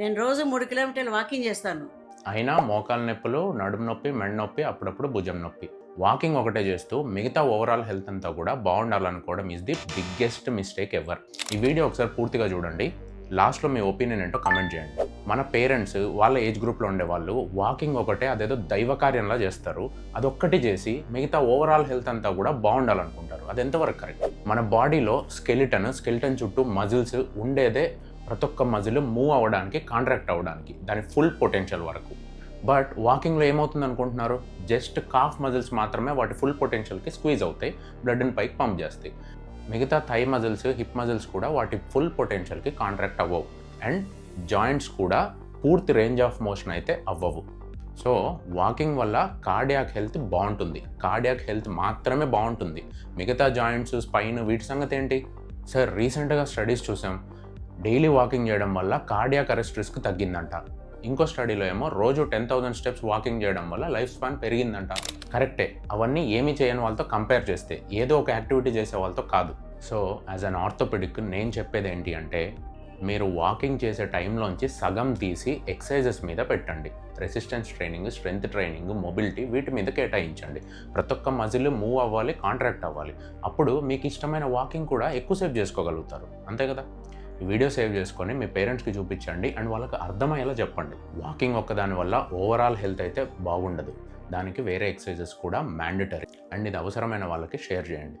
నేను రోజు మూడు కిలోమీటర్లు వాకింగ్ చేస్తాను. అయినా మోకాలు నొప్పులు నడుము నొప్పి మెడ నొప్పి అప్పుడప్పుడు భుజం నొప్పి. వాకింగ్ ఒకటే చేస్తూ మిగతా ఓవరాల్ హెల్త్ అంతా కూడా బాగుండాలనుకోవడం is the biggest mistake ever ఈ వీడియో ఒకసారి పూర్తిగా చూడండి. లాస్ట్లో మీ ఒపీనియన్ ఏంటో కమెంట్ చేయండి. మన పేరెంట్స్ వాళ్ళ ఏజ్ గ్రూప్లో ఉండే వాళ్ళు వాకింగ్ ఒకటే అదేదో దైవ కార్యంలా చేస్తారు. అదొక్కటి చేసి మిగతా ఓవరాల్ హెల్త్ అంతా కూడా బాగుండాలనుకుంటారు. అది ఎంతవరకు కరెక్ట్ మన బాడీలో స్కెలిటన్ స్కెలిటన్ చుట్టూ మజిల్స్ ఉండేదే ప్రతి ఒక్క మజిల్ మూవ్ అవ్వడానికి కాంట్రాక్ట్ అవ్వడానికి దాని ఫుల్ పొటెన్షియల్ వరకు. బట్ వాకింగ్లో ఏమవుతుంది అనుకుంటున్నారు? జస్ట్ కాఫ్ మజిల్స్ మాత్రమే వాటి ఫుల్ పొటెన్షియల్కి స్క్వీజ్ అవుతాయి బ్లడ్ని పైకి పంప్ చేస్తాయి. మిగతా థై మజిల్స్ హిప్ మజిల్స్ కూడా వాటి ఫుల్ పొటెన్షియల్కి కాంట్రాక్ట్ అవ్వవు. అండ్ జాయింట్స్ కూడా పూర్తి రేంజ్ ఆఫ్ మోషన్ అయితే అవ్వవు. సో వాకింగ్ వల్ల కార్డియాక్ హెల్త్ బాగుంటుంది. కార్డియాక్ హెల్త్ మాత్రమే బాగుంటుంది. మిగతా జాయింట్స్ స్పైన్ వీటి సంగతి ఏంటి? సార్ రీసెంట్గా స్టడీస్ చూసాం. డైలీ వాకింగ్ చేయడం వల్ల కార్డియాక్ అరెస్ట్ రిస్క్ తగ్గిందంట. ఇంకో స్టడీలో ఏమో రోజు టెన్ థౌసండ్ స్టెప్స్ వాకింగ్ చేయడం వల్ల లైఫ్ స్పాన్ పెరిగిందంట. కరెక్టే అవన్నీ ఏమీ చేయని వాళ్ళతో కంపేర్ చేస్తే ఏదో ఒక యాక్టివిటీ చేసే వాళ్ళతో కాదు. సో యాజ్ అన్ ఆర్థోపెడిక్ నేను చెప్పేది ఏంటి అంటే మీరు వాకింగ్ చేసే టైంలోంచి సగం తీసి ఎక్సర్సైజెస్ మీద పెట్టండి. Resistance training strength training mobility వీటి మీద కేటాయించండి. ప్రతి ఒక్క మజిల్ మూవ్ అవ్వాలి కాంట్రాక్ట్ అవ్వాలి. అప్పుడు మీకు ఇష్టమైన వాకింగ్ కూడా ఎక్కువసేపు చేసుకోగలుగుతారు. అంతే కదా? వీడియో సేవ్ చేసుకొని మీ పేరెంట్స్కి చూపించండి అండ్ వాళ్ళకి అర్థమయ్యేలా చెప్పండి. వాకింగ్ ఒక్కదాని వల్ల ఓవరాల్ హెల్త్ అయితే బాగుండదు. దానికి వేరే ఎక్సర్సైజెస్ కూడా మ్యాండటరీ అండ్ ఇది అవసరమైన వాళ్ళకి షేర్ చేయండి.